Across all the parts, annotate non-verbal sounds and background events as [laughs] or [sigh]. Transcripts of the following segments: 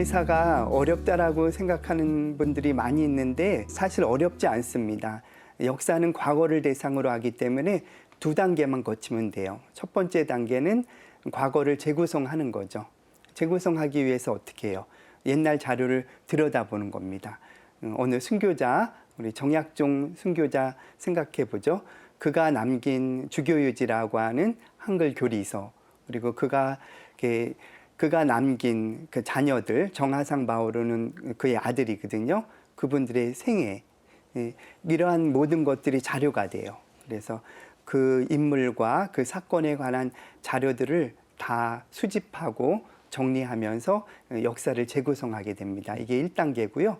교회사가 어렵다라고 생각하는 분들이 많이 있는데 사실 어렵지 않습니다. 역사는 과거를 대상으로 하기 때문에 두 단계만 거치면 돼요. 첫 번째 단계는 과거를 재구성하는 거죠. 재구성하기 위해서 어떻게 해요? 옛날 자료를 들여다보는 겁니다. 음, 어느 순교자, 우리 정약종 순교자 생각해 보죠. 그가 남긴 주교유지라고 하는 한글 교리서 그리고 그가 이렇게 그가 남긴 그 자녀들 정하상 바오로는 그의 아들이거든요. 그분들의 생애 예, 이러한 모든 것들이 자료가 돼요. 그래서 그 인물과 그 사건에 관한 자료들을 다 수집하고 정리하면서 역사를 재구성하게 됩니다. 이게 1단계고요.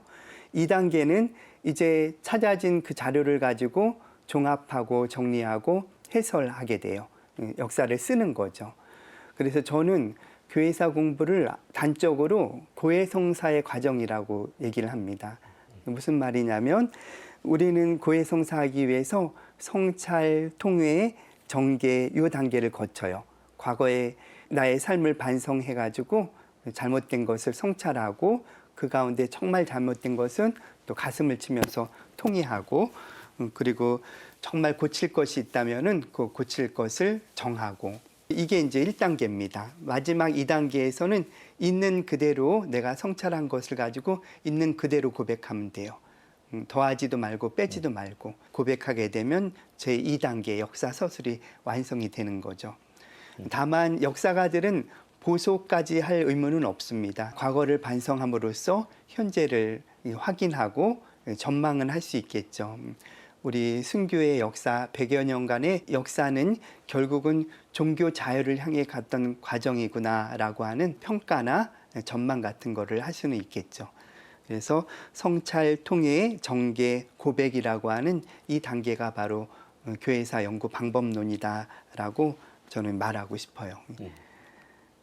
2단계는 이제 찾아진 그 자료를 가지고 종합하고 정리하고 해설하게 돼요. 예, 역사를 쓰는 거죠. 그래서 저는 교회사 공부를 단적으로 고해성사의 과정이라고 얘기를 합니다. 무슨 말이냐면 우리는 고해성사하기 위해서 성찰, 통회, 정계 요 단계를 거쳐요. 과거에 나의 삶을 반성해 가지고 잘못된 것을 성찰하고 그 가운데 정말 잘못된 것은 또 가슴을 치면서 통회하고 음, 그리고 정말 고칠 것이 있다면은 그 고칠 것을 정하고 이게 이제 1단계입니다. 마지막 2단계에서는 있는 그대로 내가 성찰한 것을 가지고 있는 그대로 고백하면 돼요. 음, 더하지도 말고 빼지도 말고 고백하게 되면 제 2단계 역사 서술이 완성이 되는 거죠. 다만 역사가들은 보소까지 할 의무는 없습니다. 과거를 반성함으로써 현재를 확인하고 전망은 할 수 있겠죠. 우리 순교의 역사 100여 년간의 역사는 결국은 종교 자유를 향해 갔던 과정이구나라고 하는 평가나 전망 같은 거를 할 수는 있겠죠. 그래서 성찰, 통해, 정계, 고백이라고 하는 이 단계가 바로 교회사 연구 방법론이다라고 저는 말하고 싶어요.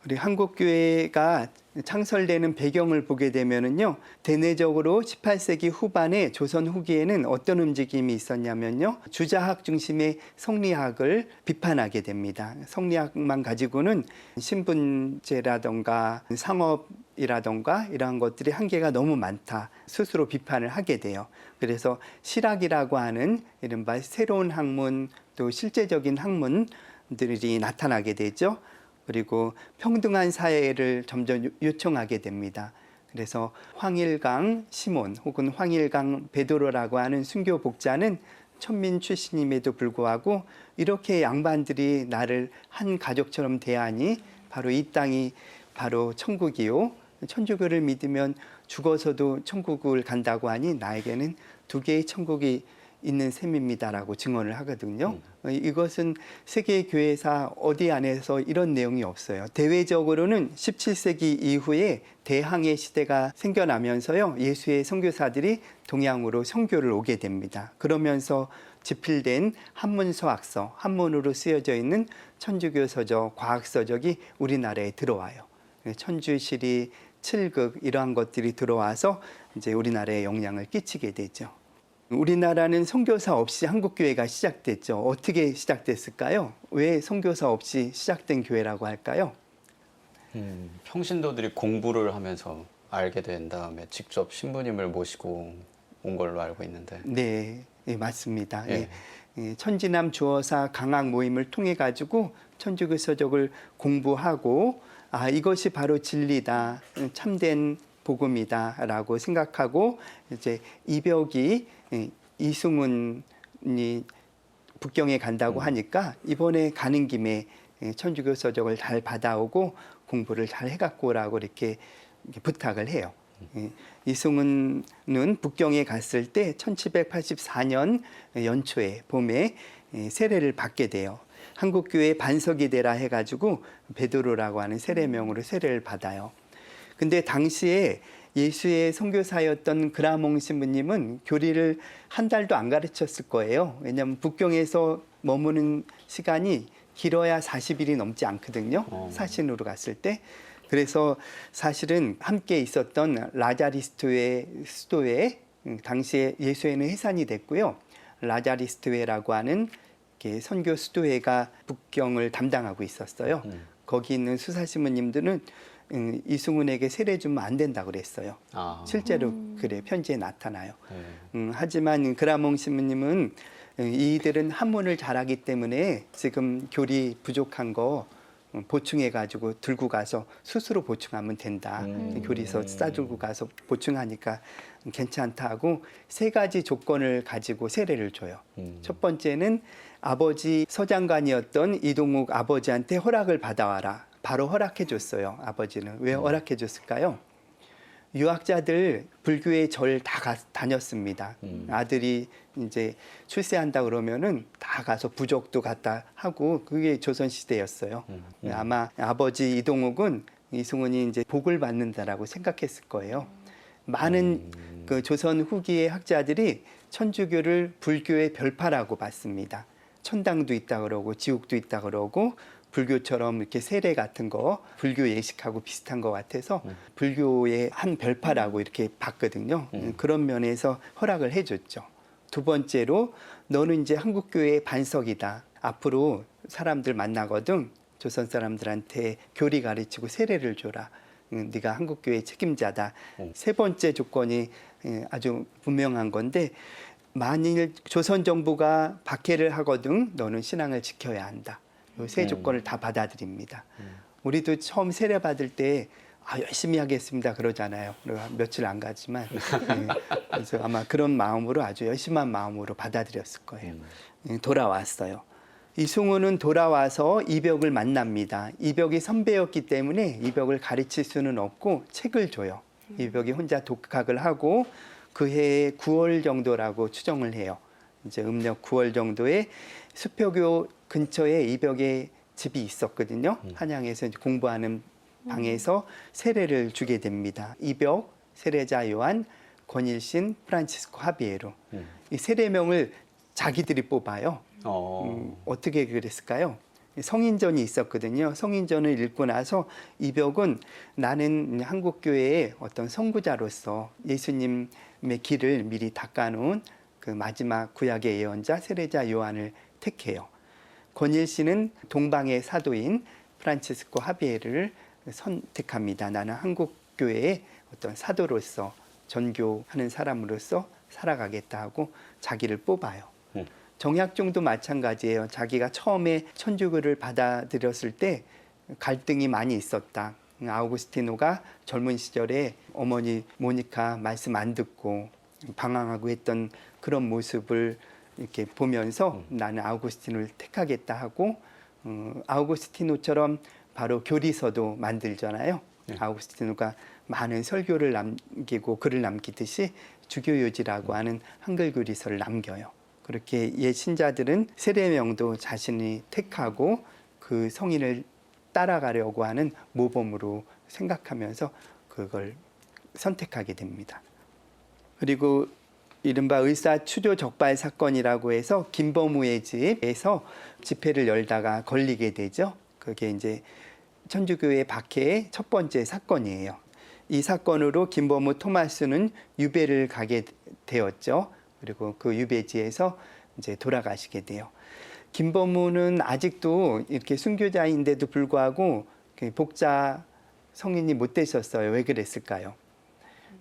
우리 한국 교회가 창설되는 배경을 보게 되면은요 대내적으로 18세기 후반에 조선 후기에는 어떤 움직임이 있었냐면요 주자학 중심의 성리학을 비판하게 됩니다. 성리학만 가지고는 신분제라던가 상업 이라던가 이러한 것들이 한계가 너무 많다 스스로 비판을 하게 돼요. 그래서 실학이라고 하는 이른바 새로운 학문 또 실제적인 학문들이 나타나게 되죠. 그리고 평등한 사회를 점점 요청하게 됩니다. 그래서 황일강 시몬 혹은 황일강 베드로라고 하는 순교 복자는 천민 출신임에도 불구하고 이렇게 양반들이 나를 한 가족처럼 대하니 바로 이 땅이 바로 천국이요. 천주교를 믿으면 죽어서도 천국을 간다고 하니 나에게는 두 개의 천국이 있는 셈입니다라고 증언을 하거든요. 어, 이것은 세계 교회사 어디 안에서 이런 내용이 없어요. 대외적으로는 17세기 이후에 대항해 시대가 생겨나면서요. 예수의 선교사들이 동양으로 선교를 오게 됩니다. 그러면서 집필된 한문서학서, 한문으로 쓰여져 있는 천주교 서적, 과학 서적이 우리나라에 들어와요. 천주시리, 칠극 이러한 것들이 들어와서 이제 우리나라에 영향을 끼치게 되죠. 우리나라는 선교사 없이 한국 교회가 시작됐죠. 어떻게 시작됐을까요? 왜 선교사 없이 시작된 교회라고 할까요? 음, 평신도들이 공부를 하면서 알게 된 다음에 직접 신부님을 모시고 온 걸로 알고 있는데 네, 예, 맞습니다. 예. 예. 예, 천지남 주어사 강학 모임을 통해 가지고 천주교 서적을 공부하고 아 이것이 바로 진리다, 음, 참된 복음이다라고 생각하고 이제 이벽이 예, 이승훈이 북경에 간다고 하니까 이번에 가는 김에 예, 천주교 서적을 잘 받아오고 공부를 잘 해갖고 오라고 이렇게 부탁을 해요. 예, 이승훈은 북경에 갔을 때 1784년 연초에 봄에 예, 세례를 받게 돼요. 한국교회 반석이 되라 해가지고 베드로라고 하는 세례명으로 세례를 받아요. 근데 당시에 예수의 선교사였던 그라몽 신부님은 교리를 한 달도 안 가르쳤을 거예요. 왜냐하면 북경에서 머무는 시간이 길어야 40일이 넘지 않거든요. 어. 사신으로 갔을 때. 그래서 사실은 함께 있었던 라자리스트회 수도회 음, 당시에 예수회는 해산이 됐고요. 라자리스트회라고 하는 선교 수도회가 북경을 담당하고 있었어요. 음. 거기 있는 수사신부님들은 음, 이승훈에게 세례 주면 안 된다 그랬어요. 아, 실제로 그래 편지에 나타나요. 네. 음, 하지만 그라몽 신부님은 음, 이들은 한문을 잘하기 때문에 지금 교리 부족한 거 음, 보충해 가지고 들고 가서 스스로 보충하면 된다. 음. 교리서 싸들고 가서 보충하니까 괜찮다 하고 세 가지 조건을 가지고 세례를 줘요. 음. 첫 번째는 아버지 서장관이었던 이동욱 아버지한테 허락을 받아와라. 바로 허락해 줬어요. 아버지는 왜 허락해 줬을까요? 유학자들 불교의 절 다 다녔습니다. 음. 아들이 이제 출세한다 그러면은 다 가서 부족도 갔다 하고 그게 조선 시대였어요. 음, 음. 아마 아버지 이동욱은 이승훈이 이제 복을 받는다라고 생각했을 거예요. 많은 음. 그 조선 후기의 학자들이 천주교를 불교의 별파라고 봤습니다. 천당도 있다 그러고 지옥도 있다 그러고 불교처럼 이렇게 세례 같은 거 불교 예식하고 비슷한 것 같아서 음. 불교의 한 별파라고 이렇게 봤거든요. 음. 그런 면에서 허락을 해줬죠. 두 번째로 너는 이제 한국 교회의 반석이다. 앞으로 사람들 만나거든 조선 사람들한테 교리 가르치고 세례를 줘라. 응, 네가 한국 교회 책임자다. 음. 세 번째 조건이 예, 아주 분명한 건데 만일 조선 정부가 박해를 하거든 너는 신앙을 지켜야 한다. 이세 음. 조건을 다 받아들입니다. 음. 우리도 처음 세례 받을 때 아, 열심히 하겠습니다 그러잖아요. 며칠 안 가지만 예, [laughs] 그래서 아마 그런 마음으로 아주 열심한 마음으로 받아들였을 거예요. 음. 예, 돌아왔어요. 이승우는 돌아와서 이벽을 만납니다. 이벽이 선배였기 때문에 이벽을 가르칠 수는 없고 책을 줘요. 이벽이 혼자 독학을 하고 그 해에 9월 정도라고 추정을 해요. 이제 음력 9월 정도에 수표교 근처에 이벽에 집이 있었거든요. 한양에서 공부하는 방에서 세례를 주게 됩니다. 이벽, 세례자 요한, 권일신, 프란치스코 하비에로. 음. 이 세례명을 자기들이 뽑아요. 어. 음, 어떻게 그랬을까요? 성인전이 있었거든요. 성인전을 읽고 나서 이벽은 나는 한국 교회의 어떤 선구자로서 예수님의 길을 미리 닦아놓은 그 마지막 구약의 예언자 세례자 요한을 택해요. 권일 씨는 동방의 사도인 프란치스코 하비에를 선택합니다. 나는 한국 교회의 어떤 사도로서 전교하는 사람으로서 살아가겠다 하고 자기를 뽑아요. 음. 정약종도 마찬가지예요. 자기가 처음에 천주교를 받아들였을 때 갈등이 많이 있었다. 아우구스티노가 젊은 시절에 어머니 모니카 말씀 안 듣고 방황하고 했던 그런 모습을 이렇게 보면서 나는 아우구스티노를 택하겠다 하고 어, 아우구스티노처럼 바로 교리서도 만들잖아요. 네. 아우구스티노가 많은 설교를 남기고 글을 남기듯이 주교요지라고 하는 한글 교리서를 남겨요. 그렇게 옛 신자들은 세례명도 자신이 택하고 그 성인을 따라가려고 하는 모범으로 생각하면서 그걸 선택하게 됩니다. 그리고 이른바 의사 추조 적발 사건이라고 해서 김범우의 집에서 집회를 열다가 걸리게 되죠. 그게 이제 천주교회 박해의 첫 번째 사건이에요. 이 사건으로 김범우 토마스는 유배를 가게 되었죠. 그리고 그 유배지에서 이제 돌아가시게 돼요. 김범우는 아직도 이렇게 순교자인데도 불구하고 그 복자 성인이 못 되셨어요. 왜 그랬을까요?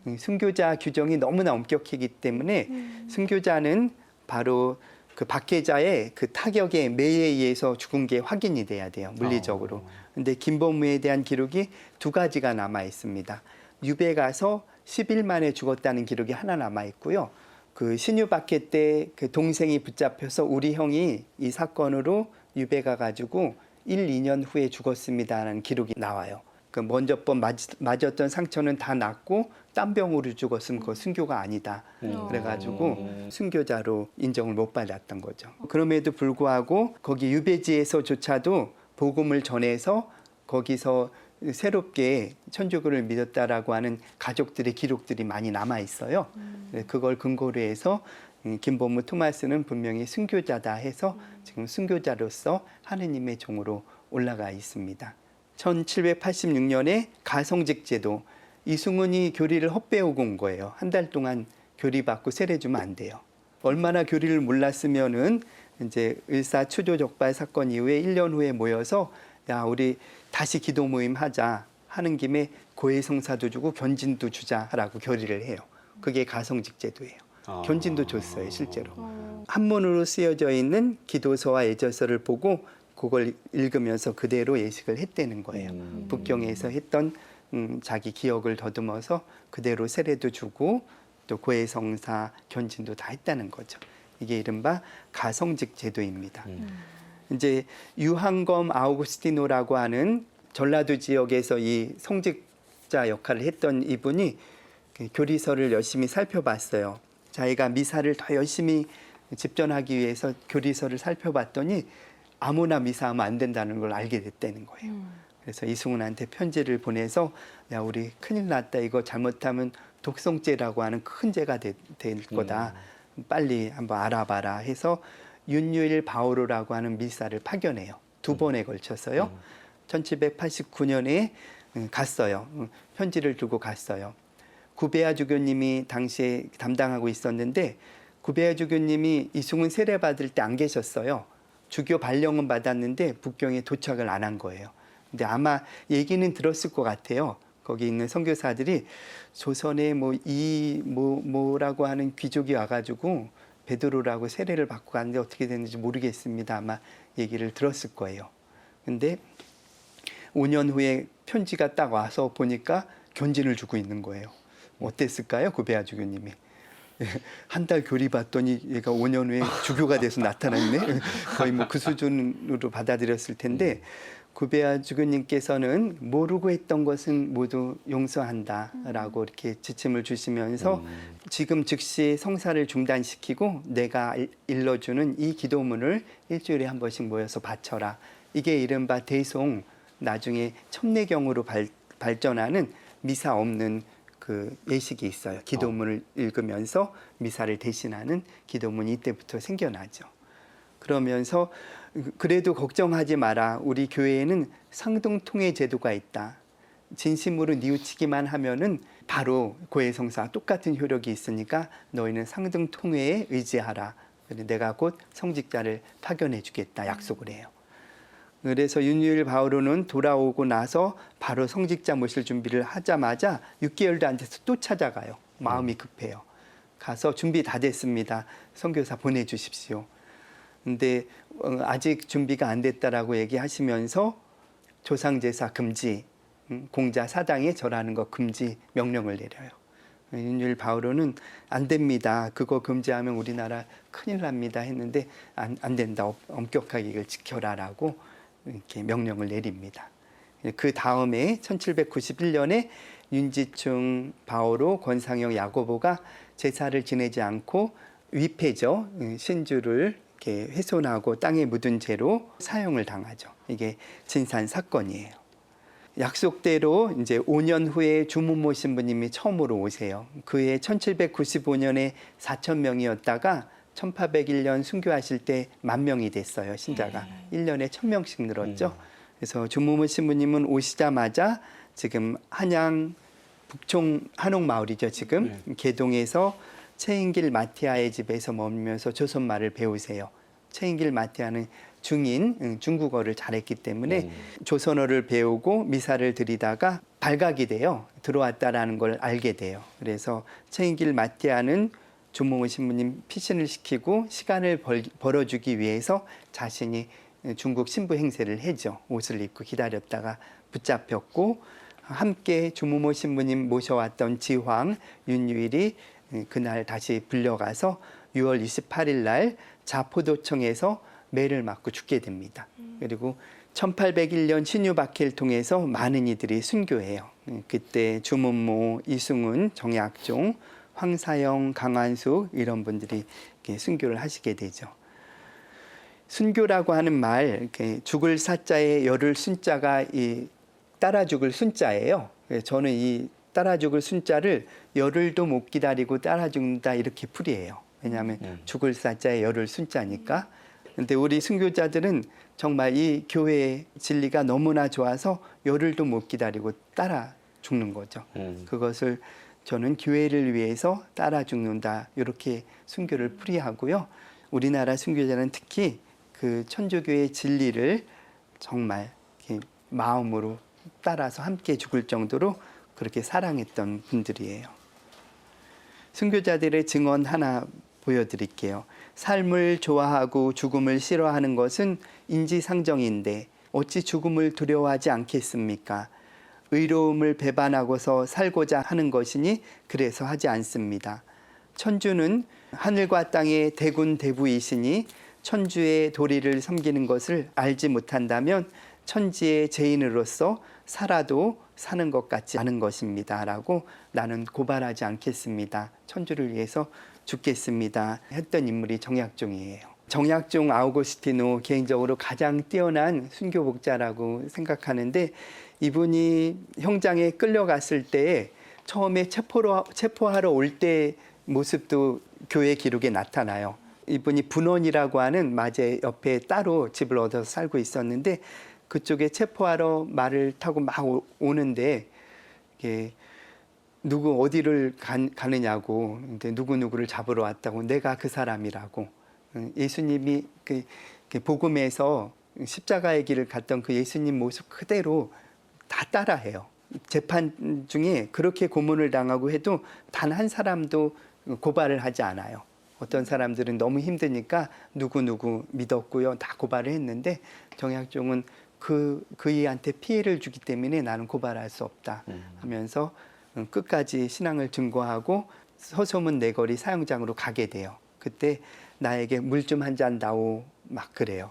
음, 순교자 규정이 너무나 엄격하기 때문에 순교자는 바로 그 박해자의 그 타격에 매에 의해서 죽은 게 확인이 돼야 돼요. 물리적으로. 어. 근데 김범우에 대한 기록이 두 가지가 남아 있습니다. 유배 가서 10일 만에 죽었다는 기록이 하나 남아 있고요. 그 신유 박해 때 그 동생이 붙잡혀서 우리 형이 이 사건으로 유배 가 가지고 1, 2년 후에 죽었습니다라는 기록이 나와요. 그 먼저 번 맞, 맞았던 상처는 다 낫고 땀병으로 죽었으면 그거 순교가 아니다. 음. 그래가지고 음. 순교자로 인정을 못 받았던 거죠. 그럼에도 불구하고 거기 유배지에서조차도 복음을 전해서 거기서 새롭게 천주교를 믿었다라고 하는 가족들의 기록들이 많이 남아 있어요. 네, 그걸 근거로 해서 음, 김범무 토마스는 분명히 순교자다 해서 지금 순교자로서 하느님의 종으로 올라가 있습니다. 1786년에 가성직 제도 이승훈이 교리를 헛배우고 온 거예요. 한 달 동안 교리 받고 세례 주면 안 돼요. 얼마나 교리를 몰랐으면은 이제 을사 추조 적발 사건 이후에 1년 후에 모여서 야 우리 다시 기도 모임 하자. 하는 김에 고해성사도 주고 견진도 주자라고 결의를 해요. 그게 가성직 제도예요. 아. 견진도 줬어요, 실제로. 어, 한문으로 쓰여져 있는 기도서와 애저서를 보고 그걸 읽으면서 그대로 예식을 했다는 거예요. 음. 북경에서 했던 음, 자기 기억을 더듬어서 그대로 세례도 주고 또 고해성사 견진도 다 했다는 거죠. 이게 이른바 가성직 제도입니다. 음. 이제 유한검 아우구스티노라고 하는 전라도 지역에서 이 성직자 역할을 했던 이분이 그 교리서를 열심히 살펴봤어요. 자기가 미사를 더 열심히 집전하기 위해서 교리서를 살펴봤더니 아무나 미사하면 안 된다는 걸 알게 됐다는 거예요. 음. 그래서 이승훈한테 편지를 보내서 야 우리 큰일 났다. 이거 잘못하면 독성죄라고 하는 큰 죄가 되- 될 거다. 빨리 한번 알아봐라. 해서 윤유일 바오로라고 하는 미사를 파견해요. 두 번에 걸쳐서요. 1789년에 갔어요. 음, 편지를 두고 갔어요. 구베아 주교님이 당시에 담당하고 있었는데 구베아 주교님이 이승훈 세례 받을 때 안 계셨어요. 주교 발령은 받았는데 북경에 도착을 안 한 거예요. 근데 아마 얘기는 들었을 것 같아요. 거기 있는 선교사들이 조선에 뭐이 뭐 뭐라고 하는 귀족이 와가지고 베드로라고 세례를 받고 갔는데 어떻게 됐는지 모르겠습니다. 아마 얘기를 들었을 거예요. 근데 5년 후에 편지가 딱 와서 보니까 견진을 주고 있는 거예요. 어땠을까요? 구베아 주교님이. [laughs] 한 달 교리 받더니 얘가 5년 후에 [laughs] 주교가 돼서 나타났네. 거의 뭐 그 수준으로 받아들였을 텐데 구베아 주교님께서는 모르고 했던 것은 모두 용서한다라고 이렇게 지침을 주시면서 지금 즉시 성사를 중단시키고 내가 일- 일러주는 이 기도문을 일주일에 한 번씩 모여서 바쳐라. 이게 이른바 대송 나중에 첨례경으로 발, 발전하는 미사 없는 그 예식이 있어요. 기도문을 읽으면서 미사를 대신하는 기도문이 이때부터 생겨나죠. 그러면서 그래도 걱정하지 마라. 우리 교회에는 상등통회 제도가 있다. 진심으로 뉘우치기만 하면은 바로 고해성사 똑같은 효력이 있으니까 너희는 상등통회에 의지하라. 내가 곧 성직자를 파견해 주겠다 약속을 해요. 그래서 윤유일 바오로는 돌아오고 나서 바로 성직자 모실 준비를 하자마자 6개월도 안 돼서 또 찾아가요. 마음이 급해요. 가서 준비 다 됐습니다. 선교사 보내주십시오. 근데 어, 아직 준비가 안 됐다라고 얘기하시면서 조상제사 금지, 음, 공자 사당에 절하는 거 금지 명령을 내려요. 윤율 바오로는 안 됩니다. 그거 금지하면 우리나라 큰일 납니다 했는데 안, 안 된다. 엄- 엄격하게 이걸 지켜라라고 이렇게 명령을 내립니다. 그 다음에 1791년에 윤지충 바오로 권상영 야고보가 제사를 지내지 않고 위패죠 음, 신주를 이렇게 훼손하고 땅에 묻은 죄로 사형을 당하죠. 이게 진산 사건이에요. 약속대로 이제 5년 후에 주무모 신부님이 처음으로 오세요. 그해 1795년에 4천 명이었다가 1801년 순교하실 때 만 명이 됐어요. 신자가 1년에 1,000명씩 늘었죠. 그래서 주무모 신부님은 오시자마자 지금 한양 북총 한옥 마을이죠. 지금 개동에서 최인길 마티아의 집에서 머물면서 조선말을 배우세요. 최인길 마티아는 중인 응, 중국어를 잘했기 때문에 조선어를 배우고 미사를 드리다가 발각이 돼요. 들어왔다라는 걸 알게 돼요. 그래서 최인길 마티아는 조몽은 신부님 피신을 시키고 시간을 벌, 벌어주기 위해서 자신이 중국 신부 행세를 해죠. 옷을 입고 기다렸다가 붙잡혔고 함께 주무모 신부님 모셔왔던 지황 윤유일이 그날 다시 불려가서 6월 28일 날 자포도청에서 매를 맞고 죽게 됩니다. 그리고 1801년 신유박해를 통해서 많은 이들이 순교해요. 그때 주문모, 이승훈, 정약종, 황사영, 강한수 이런 분들이 이렇게 순교를 하시게 되죠. 순교라고 하는 말, 죽을 사자에 열을 순자가 이 따라 죽을 순자예요. 그래서 저는 이 따라 죽을 순자를 열을도 못 기다리고 따라 죽는다 이렇게 풀이해요. 왜냐하면 음. 죽을 사자에 열을 순자니까. 근데 우리 순교자들은 정말 이 교회의 진리가 너무나 좋아서 열을도 못 기다리고 따라 죽는 거죠. 음. 그것을 저는 교회를 위해서 따라 죽는다 이렇게 순교를 풀이하고요. 우리나라 순교자는 특히 그 천주교의 진리를 정말 마음으로 따라서 함께 죽을 정도로 그렇게 사랑했던 분들이에요. 순교자들의 증언 하나 보여드릴게요. 삶을 좋아하고 죽음을 싫어하는 것은 인지상정인데 어찌 죽음을 두려워하지 않겠습니까? 의로움을 배반하고서 살고자 하는 것이니 그래서 하지 않습니다. 천주는 하늘과 땅의 대군 대부이시니 천주의 도리를 섬기는 것을 알지 못한다면 천지의 죄인으로서 살아도 사는 것 같지 않은 것입니다. 라고 나는 고발하지 않겠습니다. 천주를 위해서 죽겠습니다. 했던 인물이 정약종이에요. 정약종 아우구스티노 개인적으로 가장 뛰어난 순교복자라고 생각하는데 이분이 형장에 끌려갔을 때 처음에 체포로, 체포하러 올 때 모습도 교회 기록에 나타나요. 이분이 분원이라고 하는 마제 옆에 따로 집을 얻어서 살고 있었는데 그쪽에 체포하러 말을 타고 막 오- 오는데 누구 어디를 간- 가느냐고 근데 누구 누구를 잡으러 왔다고 내가 그 사람이라고 응, 예수님이 그, 그 복음에서 십자가의 길을 갔던 그 예수님 모습 그대로 다 따라해요. 재판 중에 그렇게 고문을 당하고 해도 단 한 사람도 고발을 하지 않아요. 어떤 사람들은 너무 힘드니까 누구 누구 믿었고요, 다 고발을 했는데 정약종은 그 그이한테 피해를 주기 때문에 나는 고발할 수 없다 하면서 음, 끝까지 신앙을 증거하고 서소문 내거리 사형장으로 가게 돼요. 그때 나에게 물 좀 한잔 다오 막 그래요.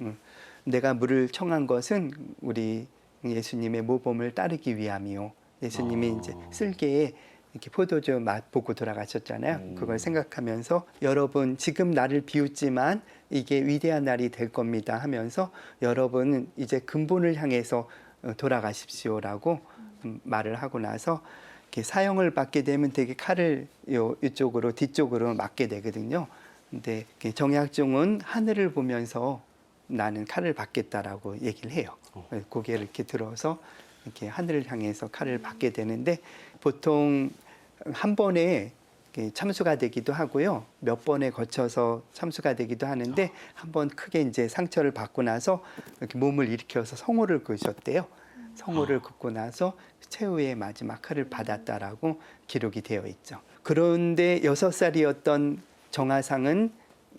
음, 내가 물을 청한 것은 우리 예수님의 모범을 따르기 위함이요. 예수님이 아. 이제 쓸개에 이렇게 포도주 맛 보고 돌아가셨잖아요. 음. 그걸 생각하면서 여러분 지금 나를 비웃지만 이게 위대한 날이 될 겁니다 하면서 여러분은 이제 근본을 향해서 어, 돌아가십시오라고 음, 말을 하고 나서 이렇게 사형을 받게 되면 되게 칼을 요 이쪽으로 뒤쪽으로 맞게 되거든요. 근데 정약종은 하늘을 보면서 나는 칼을 받겠다라고 얘기를 해요. 고개를 이렇게 들어서 이렇게 하늘을 향해서 칼을 받게 되는데 보통 한 번에 참수가 되기도 하고요. 몇 번에 거쳐서 참수가 되기도 하는데 한 번 크게 이제 상처를 받고 나서 이렇게 몸을 일으켜서 성호를 그으셨대요. 성호를 긋고 나서 최후의 마지막 칼을 받았다라고 기록이 되어 있죠. 그런데 여섯 살이었던 정하상은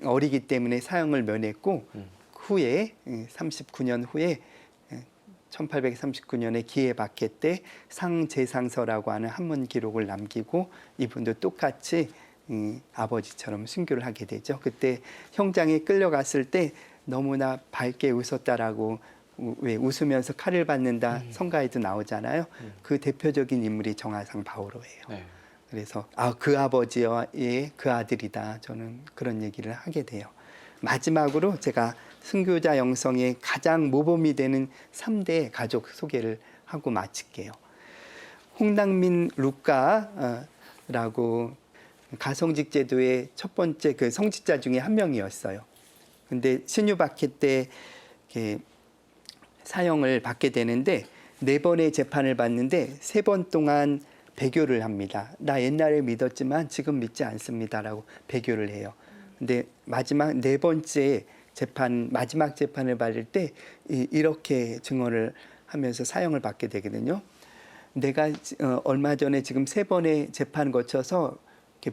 어리기 때문에 사형을 면했고 음. 후에 39년 후에 1839년에 기해박해 때 상제상서라고 하는 한문 기록을 남기고 이분도 똑같이 음, 아버지처럼 순교를 하게 되죠. 그때 형장에 끌려갔을 때 너무나 밝게 웃었다라고 우- 왜 웃으면서 칼을 받는다 성가에도 나오잖아요. 그 대표적인 인물이 정하상 바오로예요. 네. 그래서 아 그 아버지의 그 아들이다 저는 그런 얘기를 하게 돼요. 마지막으로 제가 순교자 영성의 가장 모범이 되는 3대 가족 소개를 하고 마칠게요. 홍당민 루카라고 가성직 제도의 첫 번째 그 성직자 중에 한 명이었어요. 근데 신유박해 때 사형을 받게 되는데 네 번의 재판을 받는데 세 번 동안 배교를 합니다. 나 옛날에 믿었지만 지금 믿지 않습니다라고 배교를 해요. 근데 마지막 네 번째 재판 마지막 재판을 받을 때 이- 이렇게 증언을 하면서 사형을 받게 되거든요. 내가 어, 얼마 전에 지금 세 번의 재판 거쳐서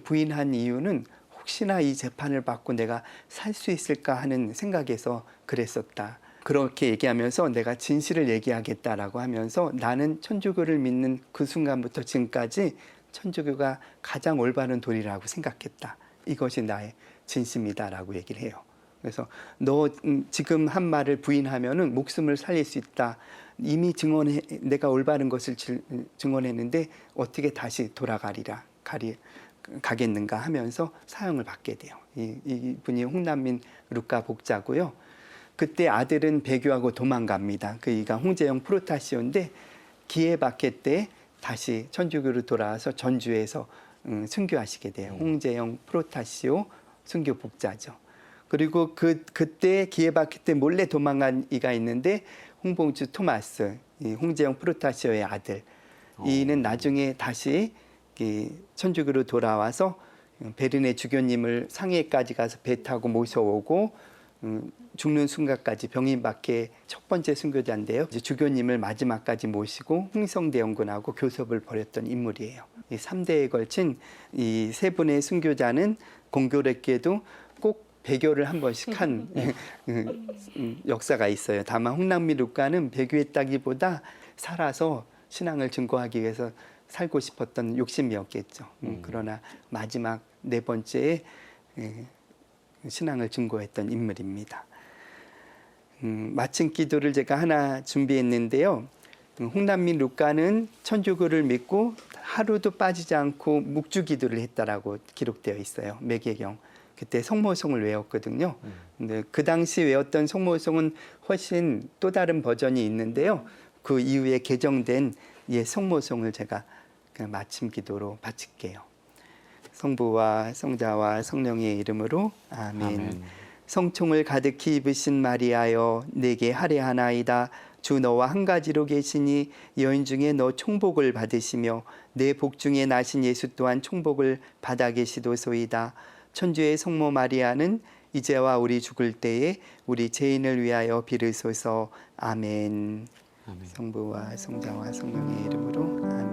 부인한 이유는 혹시나 이 재판을 받고 내가 살 수 있을까 하는 생각에서 그랬었다. 그렇게 얘기하면서 내가 진실을 얘기하겠다라고 하면서 나는 천주교를 믿는 그 순간부터 지금까지 천주교가 가장 올바른 도리라고 생각했다. 이것이 나의 진심이다라고 얘기를 해요. 그래서 너 음, 지금 한 말을 부인하면은 목숨을 살릴 수 있다. 이미 증언해 내가 올바른 것을 질- 증언했는데 어떻게 다시 돌아가리라 가리 가겠는가 하면서 사형을 받게 돼요. 이, 이 분이 홍남민 루카 복자고요. 그때 아들은 배교하고 도망갑니다. 그이가 홍제영 프로타시오인데 기회박해 때 다시 천주교로 돌아와서 전주에서 음, 순교하시게 돼요. 홍제영 프로타시오 순교 복자죠. 그리고 그 그때 기회박해 때 몰래 도망간 이가 있는데 홍봉주 토마스, 이 홍제영 프로타시오의 아들. 이는 나중에 다시 이 천주교로 돌아와서 베르네 주교님을 상해까지 가서 배 타고 모셔오고 음, 죽는 순간까지 박해 첫 번째 순교자인데요. 이제 주교님을 마지막까지 모시고 흥성대원군하고 교섭을 벌였던 인물이에요. 이 3대에 걸친 이 세 분의 순교자는 공교롭게도 꼭 배교를 한 번씩 [laughs] 한 음, 음, 역사가 있어요. 다만 홍남미 루카는 배교했다기보다 살아서 신앙을 증거하기 위해서 살고 싶었던 욕심이었겠죠. 음, 음. 그러나 마지막 네 번째에 예, 신앙을 증거했던 인물입니다. 음, 마침 기도를 제가 하나 준비했는데요. 음, 홍남민 루카는 천주교를 믿고 하루도 빠지지 않고 묵주 기도를 했다라고 기록되어 있어요. 매개경. 그때 성모송을 외웠거든요. 근데 그 당시 외웠던 성모송은 훨씬 또 다른 버전이 있는데요. 그 이후에 개정된 예 성모송을 제가 그냥 마침 기도로 바칠게요. 성부와 성자와 성령의 이름으로 아멘. 아멘. 성총을 가득히 입으신 마리아여 내게 할애하나이다 주 너와 한 가지로 계시니 여인 중에 너 총복을 받으시며 내 복 중에 나신 예수 또한 총복을 받아 계시도소이다 천주의 성모 마리아는 이제와 우리 죽을 때에 우리 죄인을 위하여 비르소서 아멘 아멘. 성부와 성자와 성령의 이름으로 아멘